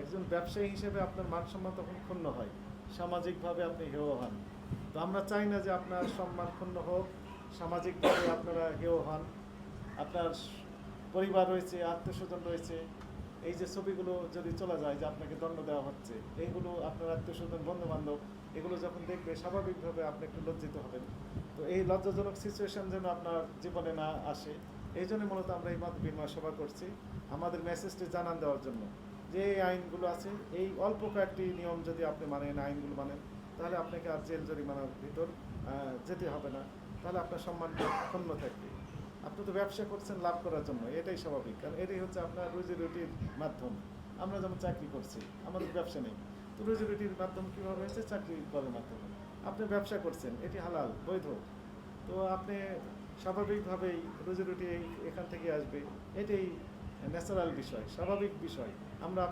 একজন ব্যবসায়ী হিসেবে আপনার মান সম্মান তখন ক্ষুণ্ণ হয়। সামাজিকভাবে আপনি হেয় হন। তো আমরা চাই না যে আপনার সম্মান ক্ষুণ্ণ হোক, সামাজিকভাবে আপনারা হেয় হন। আপনার পরিবার রয়েছে, আত্মীয়স্বজন রয়েছে। এই যে ছবিগুলো যদি চলে যায় যে আপনাকে দণ্ড দেওয়া হচ্ছে, এইগুলো আপনার আত্মীয়স্বজন বন্ধু বান্ধব এগুলো যখন দেখবে স্বাভাবিকভাবে আপনি একটু লজ্জিত হবেন। তো এই লজ্জাজনক সিচুয়েশন যেন আপনার জীবনে না আসে, এই জন্য মূলত আমরা এই মত বিনিময় সভা করছি। আমাদের মেসেজটি জানান দেওয়ার জন্য। যে আইনগুলো আছে, এই অল্প কয়েকটি নিয়ম যদি আপনি মানেন, আইনগুলো মানেন, তাহলে আপনাকে আর জেল জরিমানার ভিতর যেতে হবে না। তাহলে আপনার সম্মানটা ক্ষুণ্ণ থাকবে। আপনি তো ব্যবসা করছেন, লাভ করার জন্য। এটাই স্বাভাবিক। কারণ এটাই হচ্ছে আপনার রুজি রুটির মাধ্যম। আমরা যেমন চাকরি করছি, আমাদের ব্যবসা নেই। তো রুজি রুটির মাধ্যম কীভাবে হয়েছে? চাকরি করার মাধ্যমে। আপনি ব্যবসা করছেন, এটি হালাল, বৈধ। তো আপনি স্বাভাবিকভাবেই রুজি রুটি এখান থেকে আসবে। এটাই ন্যাচারাল বিষয় স্বাভাবিক বিষয়। আমরা